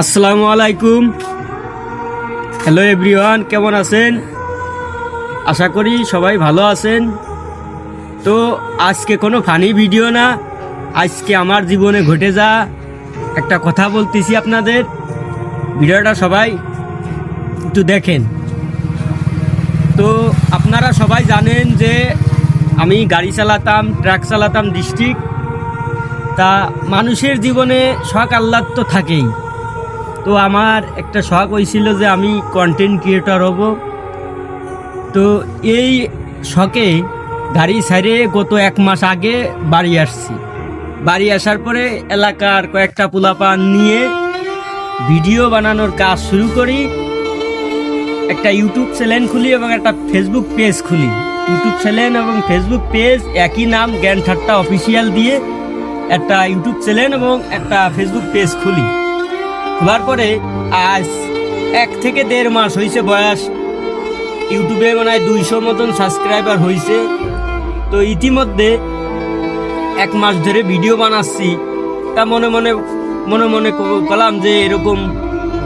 আসসালামু আলাইকুম। Hello everyone কেমন আছেন? আশা করি সবাই ভালো আছেন। তো আজকে কোনো ফানি ভিডিও না। আজকে আমার জীবনে ঘটে যা একটা কথা বলতেছি আপনাদের। ভিডিওটা সবাই একটু দেখেন। তো আপনারা সবাই জানেন যে আমি গাড়ি চালাতাম, ট্রাক চালাতাম, ডিস্ট্রিক্ট। তা মানুষের জীবনে শখ আহ্লাদ তো থাকেই। তো আমার একটা শখ হয়েছিল যে আমি কন্টেন্ট ক্রিয়েটর হব। তো এই শখে গাড়ি সাইডে গত এক মাস আগে বাড়ি আসছি। বাড়ি আসার পরে এলাকার কয়েকটা পোলাপান নিয়ে ভিডিও বানানোর কাজ শুরু করি। একটা ইউটিউব চ্যানেল খুলি এবং একটা ফেসবুক পেজ খুলি। ইউটিউব চ্যানেল এবং ফেসবুক পেজ একই নাম জ্ঞান ঠাট্টা অফিসিয়াল দিয়ে একটা ইউটিউব চ্যানেল এবং একটা ফেসবুক পেজ খুলি। খোলার পরে আজ এক থেকে দেড় মাস হয়েছে বয়স। ইউটিউবে মনে হয় দুইশো মতন সাবস্ক্রাইবার হয়েছে তো ইতিমধ্যে এক মাস ধরে ভিডিও বানাচ্ছি। তা মনে মনে মনে মনে করলাম যে এরকম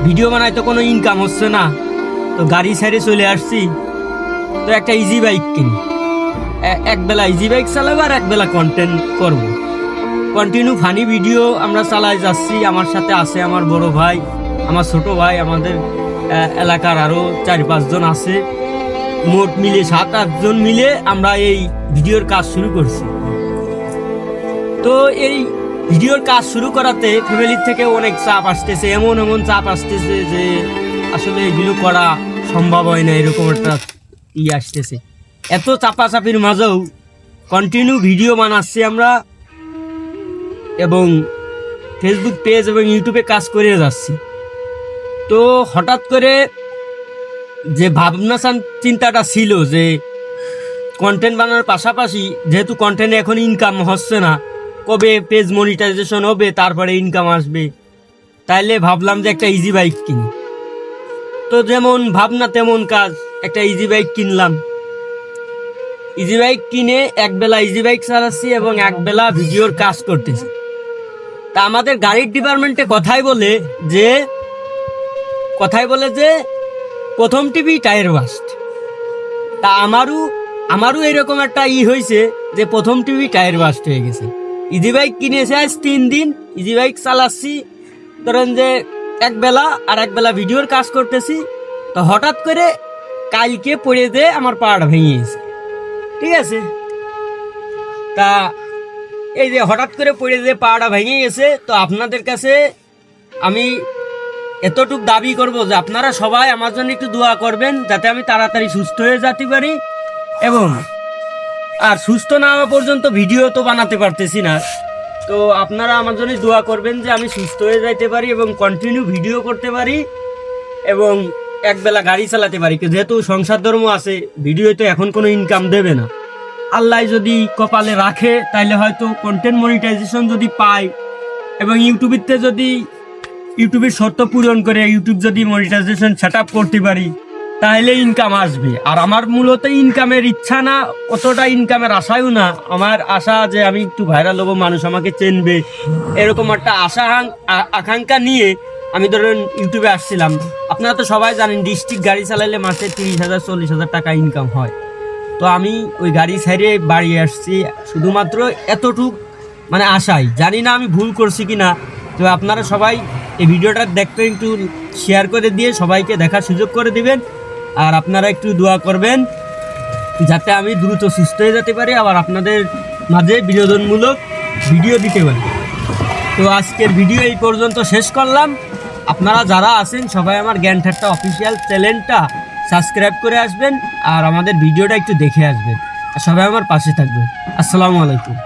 ভিডিও বানায় তো কোনো ইনকাম হচ্ছে না। তো গাড়ি সাইডে চলে আসছি। তো একটা ইজি বাইক কিনি। একবেলা ইজি বাইক চালাবো আর একবেলা কন্টেন্ট করব। কন্টিনিউ ফানি ভিডিও আমরা চালাই যাচ্ছি। আমার সাথে আছে আমার বড় ভাই, আমার ছোট ভাই, আমাদের এলাকার আরও চার পাঁচজন আছে। মোট মিলে সাত আটজন মিলে আমরা এই ভিডিওর কাজ শুরু করছি। তো এই ভিডিওর কাজ শুরু করাতে ফ্যামিলির থেকে অনেক চাপ আসতেছে, এমন এমন চাপ আসতেছে যে আসলে এগুলো করা সম্ভব হয় না, এরকম একটা ই আসতেছে। এত চাপাচাপির মাঝেও কন্টিনিউ ভিডিও বানাচ্ছি আমরা। এবং ফেসবুক পেজ এবং ইউটিউবে কাজ করে যাচ্ছি। তো হঠাৎ করে যে ভাবনা চান- চিন্তাটা ছিল যে কন্টেন্ট বানানোর পাশাপাশি যেহেতু কন্টেন্টে এখন ইনকাম হচ্ছে না, কবে পেজ মনিটাইজেশন হবে, তারপরে ইনকাম আসবে, তাইলে ভাবলাম যে একটা ইজি বাইক কিনি। তো যেমন ভাবনা তেমন কাজ, একটা ইজি বাইক কিনলাম। ইজি বাইক কিনে একবেলা ইজি বাইক চালাচ্ছি এবং একবেলা ভিডিওর কাজ করতেছি। তা আমাদের গাড়ির ডিপার্টমেন্টে কথাই বলে যে, কথাই বলে যে, প্রথম টিভি টায়ার বাস্ট তা আমারও আমারও এরকম একটা ই হয়েছে যে প্রথম টিভি টায়ার বাস্ট হয়ে গেছে। ইজি বাইক কিনেছে আজ তিন দিন ইজি বাইক চালাচ্ছি। ধরেন যে এক বেলা আর এক বেলা ভিডিওর কাজ করতেছি। তো হঠাৎ করে কালকে পড়ে দিয়ে আমার পাড় ভেঙে গেছে। ঠিক আছে? তা এই যে হঠাৎ করে পড়ে যে পাড়া ভেঙে গেছে, তো আপনাদের কাছে আমি এতটুক দাবি করব যে আপনারা সবাই আমার জন্য একটু দোয়া করবেন, যাতে আমি তাড়াতাড়ি সুস্থ হয়ে যেতে পারি এবং আর সুস্থ না হওয়া পর্যন্ত ভিডিও তো বানাতে পারতেছি না। তো আপনারা আমার জন্য দোয়া করবেন যে আমি সুস্থ হয়ে যাইতে পারি এবং কন্টিনিউ ভিডিও করতে পারি এবং একবেলা গাড়ি চালাতে পারি, যেহেতু সংসার ধর্ম আছে, ভিডিও তো এখন কোনো ইনকাম দেবে না। আল্লাহ যদি কপালে রাখে তাহলে হয়তো কন্টেন্ট মনিটাইজেশন যদি পাই এবং ইউটিউবিতে যদি ইউটিউবের শর্ত পূরণ করে, ইউটিউব যদি মনিটাইজেশন সেট আপ করতে পারি তাহলে ইনকাম আসবে। আর আমার মূলত ইনকামের ইচ্ছা না, অতটা ইনকামের আশাও না। আমার আশা যে আমি একটু ভাইরাল হব, মানুষ আমাকে চেনবে, এরকম একটা আশা আকাঙ্ক্ষা নিয়ে আমি ধরেন ইউটিউবে আসছিলাম। আপনারা তো সবাই জানেন, ডিস্ট্রিক্ট গাড়ি চালাইলে মাসে তিরিশ হাজার, চল্লিশ হাজার টাকা ইনকাম হয়। তো আমি ওই গাড়ি সাইডে বাড়ি আসছি। শুধুমাত্র এতটুক মানে আশাই। জানি না আমি ভুল করছি কি না তো আপনারা সবাই এই ভিডিওটা দেখতে একটু শেয়ার করে দিয়ে সবাইকে দেখার সুযোগ করে দিবেন। আর আপনারা একটু দোয়া করবেন, যাতে আমি দ্রুত সুস্থ হয়ে যেতে পারি। আবার আপনাদের মাঝে বিনোদনমূলক ভিডিও দিতে পারি। তো আজকের ভিডিও এই পর্যন্ত শেষ করলাম। আপনারা যারা আছেন, সবাই আমার জ্ঞান ঠাট্টা অফিসিয়াল চ্যানেলটা সাবস্ক্রাইব করে আসবেন আর আমাদের ভিডিওটা একটু দেখে আসবেন। আর সবাই আমার পাশে থাকবেন। আসসালামু আলাইকুম।